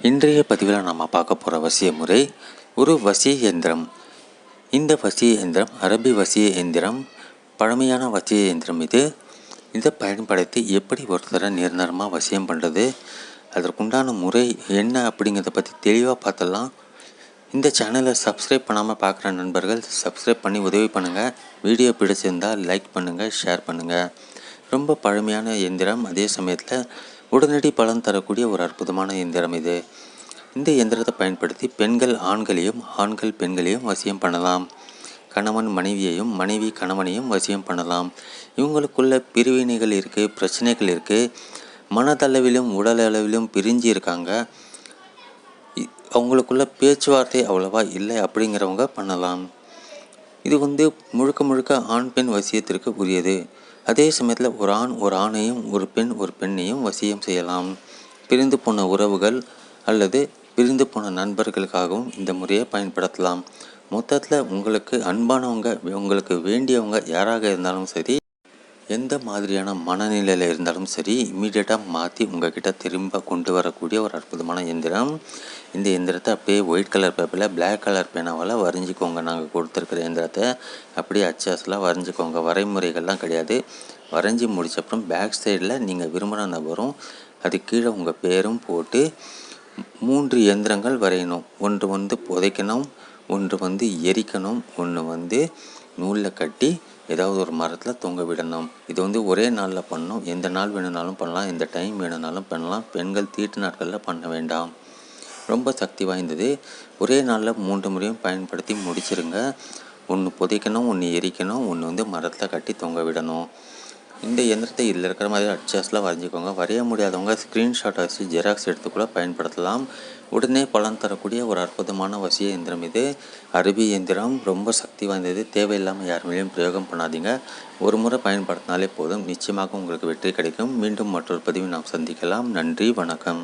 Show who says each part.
Speaker 1: இன்றைய பதிவில் நம்ம பார்க்க போகிற வசிய முறை ஒரு வசிய எந்திரம். இந்த வசிய எந்திரம் அரபி வசிய இயந்திரம் பழமையான வசிய எந்திரம் இது. இதை பயன்படுத்தி எப்படி ஒருத்தரை நிரந்தரமாக வசியம் பண்ணுறது அதற்குண்டான முறை என்ன அப்படிங்கிறத பற்றி தெளிவாக பார்த்தலாம் இந்த சேனலை சப்ஸ்கிரைப் பண்ணாமல் பார்க்குற நண்பர்கள் சப்ஸ்கிரைப் பண்ணி உதவி பண்ணுங்கள் வீடியோ பிடிச்சிருந்தால் லைக் பண்ணுங்கள் ஷேர் பண்ணுங்கள் ரொம்ப பழமையான இயந்திரம் அதே சமயத்தில் உடனடி பலன் தரக்கூடிய ஒரு அற்புதமான இயந்திரம் இது. இந்த இயந்திரத்தை பயன்படுத்தி பெண்கள் ஆண்களையும் ஆண்கள் பெண்களையும் வசியம் பண்ணலாம். கணவன் மனைவியையும் மனைவி கணவனையும் வசியம் பண்ணலாம். இவங்களுக்குள்ள பிரிவினைகள் இருக்குது பிரச்சனைகள் இருக்குது மனதளவிலும் உடல் அளவிலும் பிரிஞ்சு இருக்காங்க. இ- அவங்களுக்குள்ள பேச்சுவார்த்தை அவ்வளவா இல்லை அப்படிங்கிறவங்க பண்ணலாம். இது வந்து முழுக்க முழுக்க ஆண் பெண் வசியத்திற்கு உரியது. அதே சமயத்தில் ஒரு ஆண் ஒரு ஆணையும் ஒரு பெண் ஒரு பெண்ணையும் வசியம் செய்யலாம். பிரிந்து போன உறவுகள் அல்லது பிரிந்து போன நண்பர்களுக்காகவும் இந்த முறையை பயன்படுத்தலாம். மொத்தத்தில் உங்களுக்கு அன்பானவங்க உங்களுக்கு வேண்டியவங்க யாராக இருந்தாலும் சரி எந்த மாதிரியான மனநிலையில் இருந்தாலும் சரி இம்மீடியட்டாக மாற்றி உங்ககிட்ட திரும்ப கொண்டு வரக்கூடிய ஒரு அற்புதமான எந்திரம். இந்த எந்திரத்தை அப்படியே ஒயிட் கலர் பேப்பரில் பிளாக் கலர் பேனாவால் வரைஞ்சிக்கோங்க. நாங்கள் கொடுத்துருக்குற எந்திரத்தை அப்படியே அச்சாஸ்லாம் வரைஞ்சிக்கோங்க. வரைமுறைகள்லாம் கிடையாது. வரைஞ்சி முடிச்சப்புறம் பேக் சைடில் நீங்கள் விரும்புகிற நபரும் அது கீழே உங்கள் பேரும் போட்டு மூன்று எந்திரங்கள் வரையணும். ஒன்று வந்து புதைக்கணும் ஒன்று வந்து எரிக்கணும் ஒன்று வந்து நூலில் கட்டி ஏதாவது ஒரு மரத்தில் தொங்க விடணும் இது வந்து ஒரே நாளில் பண்ணணும் எந்த நாள் வேணும்னாலும் பண்ணலாம். எந்த டைம் வேணும்னாலும் பண்ணலாம். பெண்கள் தீட்டு நாட்களில் பண்ண வேண்டாம். ரொம்ப சக்தி வாய்ந்தது. ஒரே நாளில் மூன்று முறையும் பயன்படுத்தி முடிச்சிருங்க. ஒன்று புதைக்கணும் ஒன்று எரிக்கணும் ஒன்று வந்து மரத்தில் கட்டி தொங்க விடணும் இந்த எந்திரத்தை இதில் இருக்கிற மாதிரி அட்ஜஸ்ட்லாம் வரைஞ்சிக்கோங்க. வரைய முடியாதவங்க ஸ்க்ரீன்ஷாட் வச்சு ஜெராக்ஸ் எடுத்து கூட பயன்படுத்தலாம். உடனே பலன் தரக்கூடிய ஒரு அற்புதமான வசிய இயந்திரம் இது. அரபி இயந்திரம் ரொம்ப சக்தி வாய்ந்தது. தேவையில்லாமல் யார் மேலேயும் பிரயோகம் பண்ணாதீங்க. ஒரு முறை பயன்படுத்தினாலே போதும். நிச்சயமாக உங்களுக்கு வெற்றி கிடைக்கும். மீண்டும் மற்றொரு பதிவு நாம் சந்திக்கலாம். நன்றி வணக்கம்.